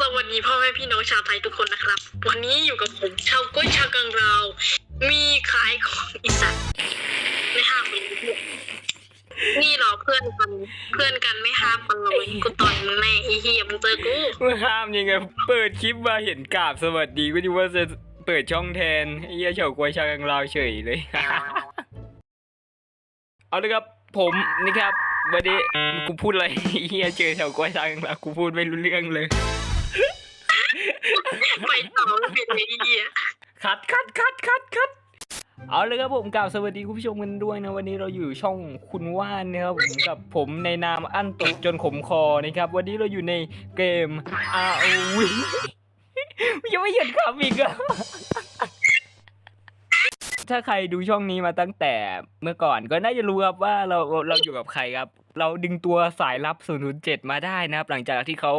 สวัสดีพ่อแม่พี่น้องชาวไทยทุกคนนะครับ วันนี้อยู่กับผมชาวก้อยชาวกังเรา มีขายของอีสานไม่ห้ามเลยนี่เหรอเพื่อนกันเพื่อนกันไม่ห้ามกันเลยกูต่อยแน่อ้เหี้ยมึงเจอกูเมื่อห้ามยังไง เปิดคลิปมาเห็นกราบสวัสดีก็คิดว่าจะเปิดช่องแทนไอ้เหี้ยเฉากวยชากังลาเฉยเลย เอาเลยครับผมนี่ครับวันนี้กูพูดอะไรเหี้ยเจอเฉากวยชากังลาวกูพูดไม่รู้เรื่องเลย ไปต่อเป็นไอ้เหี้ยคัดคัดคัดคัดคัดเอาเลยครับผมกล่าวสวัสดีคุณผู้ชมกันด้วยนะวันนี้เราอยู่ช่องคุณว่านนะครับผมกับผมในนามอั้นตกจนขมคอนะครับ วันนี้เราอยู่ในเกม ROV ยังไม่หยุดคำอีกอะถ้าใครดูช่องนี้มาตั้งแต่เมื่อก่อนก็น่าจะรู้ครับว่าเราเราอยู่กับใครครับ เราดึงตัวสายลับ 007 มาได้นะครับ หลังจากที่เขา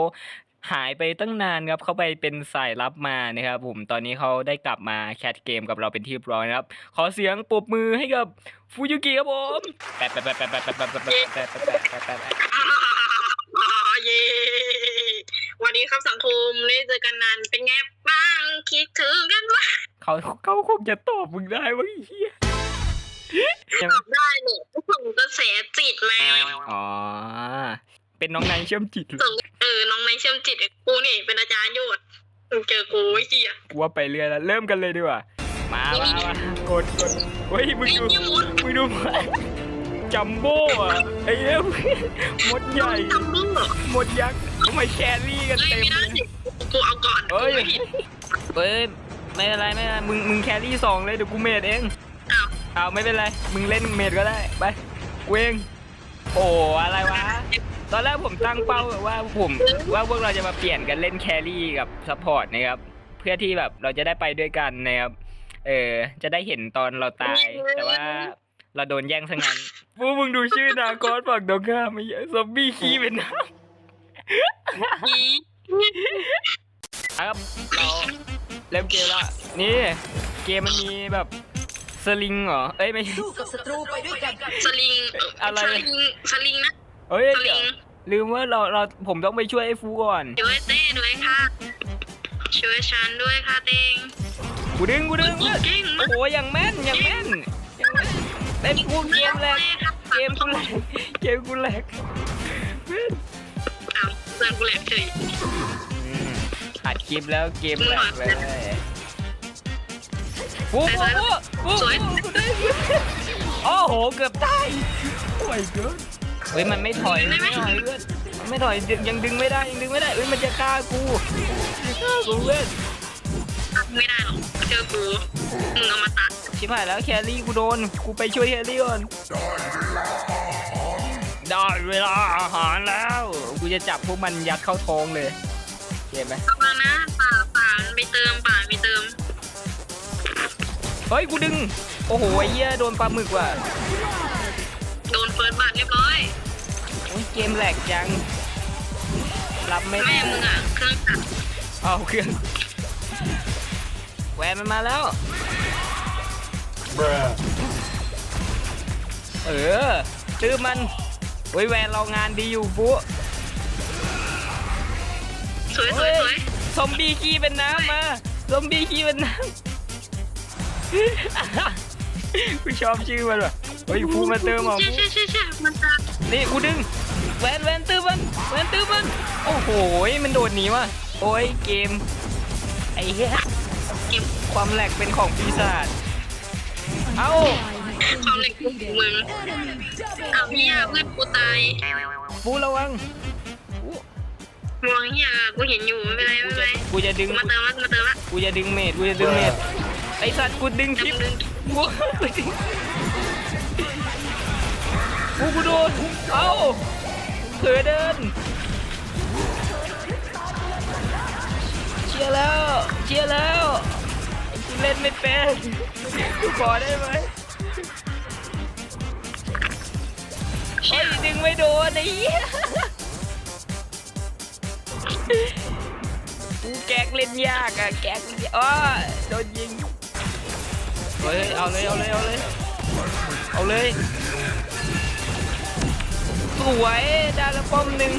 หายไปตั้งนานครับเขาไปเป็นสายลับมานะครับผมตอนนี้เขาได้กลับมาแคทเกมกับเราเป็นที่เรียบร้อยนะครับ ขอเสียงปรบมือให้กับฟูยุกิครับผมแปะแปะแปะแปะแปะแปะแปะแปะแปะแปะแปะแปะแปะแปะอ่าเย้วันนี้ครับสังคมได้เจอกันนานเป็นไงบ้างคิดถึงกันไหมเขาเขาคงจะตอบมึงได้ว่าไอ้เหี้ยตอบได้เนี่ยส่งกระแสจิตมาอ๋อ เป็นน้องนายเชื่อมจิตเหรอส่งเออ น้องในเชื่อมจิตกูนี่เป็นอาจารย์โยดมึงเจอกูไอ้เหี้ย กูว่าไปเรื่อยแล้วเริ่มกันเลยดีกว่า มามามากดกดเฮ้ยมึงไอ้ดูเหี้ยมด มึงดูจัมโบ้อะไอ้เอ้ยมดใหญ่จำมึงเหรอมดยักษ์ทำไมแครี่กันเอ้ยเต็มไม่เลได้ยสิกูเอาก่อนเอ้ย กูไม่ผิด เฮ้ยไม่เป็นไรไม่เป็นไรมึงมึงแครี่สองเลยเดี๋ยวกูเมดเองอ้าวเอาไม่เป็นไร มึงเล่นเมดก็ได้ไปกูเองโอ้อะไรวะ ตอนแรกผมตั้งเป้าว่าผมว่าพวกเราจะมาเปลี่ยนกันเล่นแครี่กับซัพพอร์ตนะครับ เพื่อที่แบบเราจะได้ไปด้วยกันนะครับ เออ จะได้เห็นตอนเราตาย แต่ว่าเราโดนแย่งซะงั้นพวกมึงดูชื่อนาคอสฝั่งตรงข้ามไม่ใช่ซอมบี้ขี้เป็นน้ำอีครับเราเริ่มเกมละนี่เกมมันมีแบบสลิงเหรอ เอ้ยไม่ใช่สู้กับศัตรูไปด้วยกันสลิงอะไรสลิงสลิงนะ เอ้ยสเดี๋ลิยวงลืมว่าเราเราผมต้องไปช่วยไอ้ฟูก่อนช่วยเต้ด้วยค่ะ ช่วยฉันด้วยค่ะเต้งกูดึงกูดึงเว้ยเก่งโอ้มากโหอย่างแม่นอย่างแม่นอย่างแม่นเล่นกูเกมแรกเกมกูแรกเกมกูแรกแม่นอ้าวเพื่อนกูแหลกเฉยอืมอัดคลิปแล้วเกมแรกเลยฟูฟูฟูฟูฟูกูได้โอ้โหเกือบตายโอ้ยเกิน เฮ้ยมันไม่ถอยมันไม่ถอยเพื่อนมันไม่ถอยยังยังดึงไม่ได้ยังดึงไม่ได้เอ้ยมันจะฆ่ากูจะฆ่ากูเพื่อนไม่ได้หรอกเจอกูมึงเอามาตัดชิบหายแล้วแครี่กูโดนกูไปช่วยแครี่ก่อนได้เวลาอาหารแล้วกูจะจับพวกมันยัดเข้าท้องเลยเห็นไหมระวังนะป่าป่ามันไปเติมป่าไปเติมเฮ้ยกูดึงโอ้โหไอ้เหี้ยโดนปลาหมึกว่ะโดนเฟิร์สบัตรเรียบร้อยโอ้ย เกมแหลกจัง รับไม่แม่มึงอะเครื่องตัดเอาเครื่องแหวนมันมาแล้วเออตื้อมันโอ้ยแวนเรางานดีอยู่ปุ๊สวยสวยสวยซอมบี้ขี้เป็นน้ำมาซอมบี้ขี้เป็นน้ำ กูชอบชื่อมันว่ะเฮ้ยฟูมาเติมเหรอะเชี่ยฟูเชี่ยเชี่ยเชี่ยมันตัดนี่กูดึง แวนแวนตื้อมันแวนตื้อมันโอ้โหมันโดดหนีว่ะโอ้ยเกมไอ้เหี้ยเก็บความแหลกเป็นของปีศาจเอ้าความเหล็กของมึงเอาเฮียเพื่อนกูตายฟูระวังมองเฮียกูเห็นอยู่ไม่เป็นไรไม่เป็นไรกูจะดึงกูมาเติมละกูมาเติมละกูจะดึงเมดกูจะดึงเมดไอสัตว์กูดึงคลิปดึงกูกูดึงกูกูโดนเอ้า เผลอเดินเชียร์แล้วเชียร์แล้วกูเล่นไม่เป็นกูขอได้ไหมเฮ้ยดึงไม่โดนไอ้เหี้ยกูแก๊กเล่นยากอะแก๊กอ๋อโดนยิงเฮ้ยเอาเลยเอาเลยเอาเลยเอาเลย สวยได้ละป้อมหนึ่ง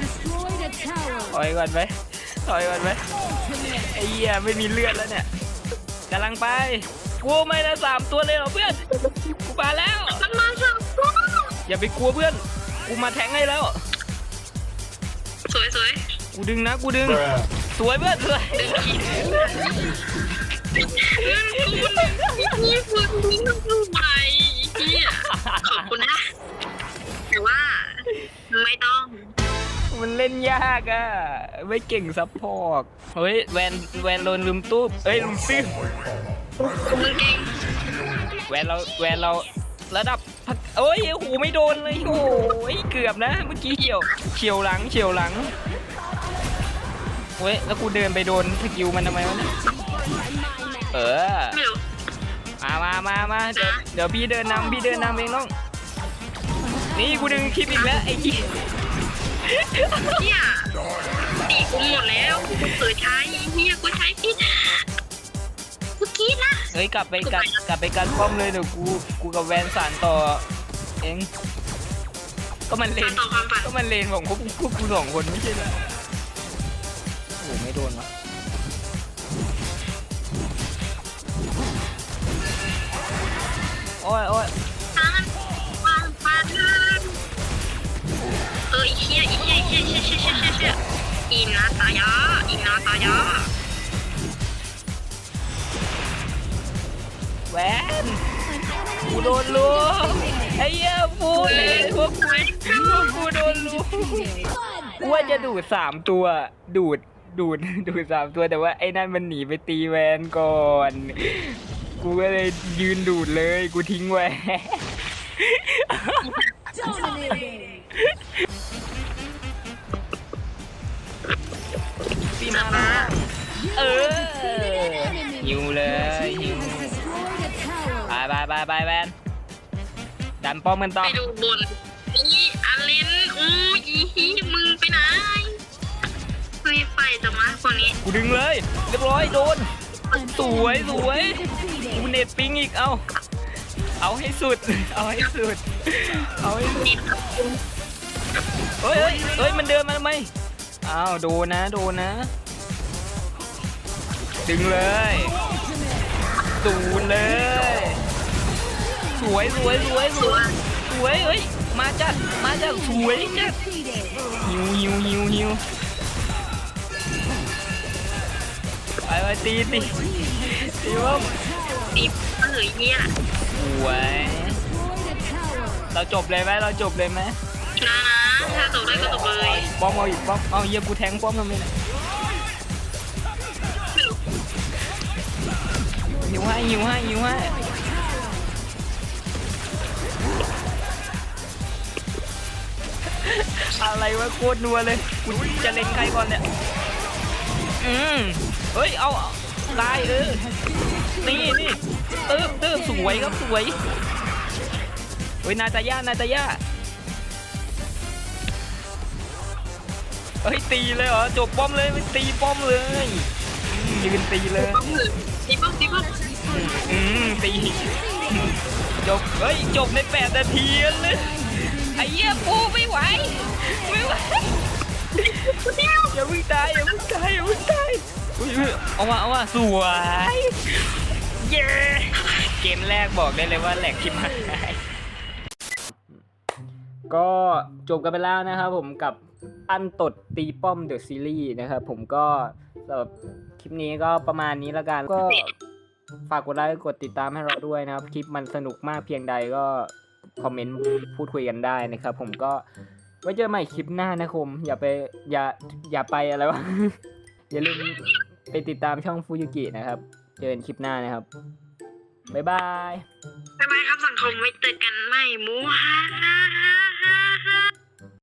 destroyed a tower. ปล่อยก่อนไหมถอยก่อนไหมไอ้เหี้ยไม่มีเลือดแล้วเนี่ยกำลังไปกูไม่ละสามตัวเลยเหรอเพื่อนกูมาแล้วมันมาสองตัวอย่าไปกลัวเพื่อนกูมาแทงให้แล้ว สวยสวยกูดึงนะกูดึง สวยเพื่อนสวยดึงขีดเงินคุณนี่คุณนี่ดูไปเเล่นยากอะ ไม่เก่งซัพพอร์ตเฮ้ยแวนแวนโดนลืมตู้เอ้ยลืมตื้อมึงเก่งแวนเราแวนเราระดับพักโอ้ยโอ้โหไม่โดนเลยโอ้ยเกือบนะเมื่อกี้เฉียวเฉียวหลังเฉียวหลังเว้ยแล้วกูเดินไปโดนสกิลมันทำไมวะเนี่ยเออไม่รู้มามามามาเดี๋ยวเดี๋ยวพี่เดินนำพี่เดินนำเองน้องนี่กูดึงคลิปอีกแล้วไอ้กี้ เนี่ยตีกูหมดแล้วกูเปิดใช้เฮียกูใช้พี่กูกรีดนะ เฮ้ยกลับไปกลับกลับไปกันป้อมเลยเดี๋ยวกูกูกับแวนสานต่อ เองก็มันเลสานนต่อความฝัน ก็มันเลนของพวกพวกกูสองคนไม่ใช่เหรอโอ้โหไม่โดนวะโอ้ยโอ้ย อออีเฮียอีเฮียอีเฮียเชี่ยเชี่ยเชี่ยเชี่ยเชี่ยอินาตายาอินาตายาแวนกูโดนลูกไอ้เหี้ยพูดเลยพวกกูพวกกูโดนลูกกูว่าจะดูดสามตัว ดูดดูดดูดสามตัวแต่ว่าไอ้นั่นมันหนีไปตีแวนก่อน กูก็เลยยืนดูดเลย กูทิ้งแวนพี่ ออหิวเลยหิวไปไปไปไปแวนดันป้อมกันต่อไปดูบนนี่อลินอู้อีฮีมึงไปไหนไม่ไปจะมาคนนี้กูดึงเลยเรียบร้อยโดน สวยสวยกูเน็ตปิงอีกเอาเอาให้สุด เอาให้สุด เอาให้สุดติดกับคุณเฮ้ยเฮ้ยเฮ้ยมันเดินมาทำไมอ้าวโดนนะโดนนะ ดึงเลยดูนเลย สวยสวยสวยสวยสวยเฮ้ยมาจัดมาจัดสวยจัดหิวหิวหิวหิวไปไปตีตีตีว่าติดเฮ้ยเนี่ยสวยเราจบเลยไหมเราจบเลยไหมนะนะถ้าตกได้ก็ตกเลยป้อมเอาอีกป้อมเอาเยี่ยกูแทงป้อมทำไมเนี่ย หิวให้หิวให้หิวให้อะไรวะโคตรนัวเลยกูจะเล็งใครก่อนเนี่ย อืมเฮ้ย เอาเอาได้เออ นี่นี่ตื้อตื้อสวยครับสวย เฮ้ย นาตาย่านาตาย่าเฮ้ย ตีเลยเหรอ จบป้อมเลยมันตีป้อมเลยอืมยืนตีเลยป้องเลยตีป้องตี จบเฮ้ยจบในแปดนาทีเลยไอ้เหี้ยปูไม่ไหวไม่ไหวอย่าเพิ่งตายอย่าเพิ่งตายอย่าเพิ่งตายอุ้ยอุ้ยเอามาเอามาสวยเย้เกมแรกบอกได้เลยว่าแหลกทิมหายก็จบกันไปแล้วนะครับผมกับอันตดตีป้อมเดอะซีรีส์นะครับผมก็สำหรับคลิปนี้ก็ประมาณนี้แล้วกันก็ ฝากกดไลค์กดติดตามให้เราด้วยนะครับ คลิปมันสนุกมากเพียงใดก็คอมเมนต์พูดคุยกันได้นะครับ ผมก็ไว้เจอใหม่คลิปหน้านะครับอย่าไปอย่าอย่าไปอะไรวะ อย่าลืมไปติดตามช่องฟูยุกินะครับ เจอกันคลิปหน้านะครับ บ๊ายบายบ๊ายบายครับสังคมไว้เจอกันใหม่มูฮ่าฮ่าฮ่า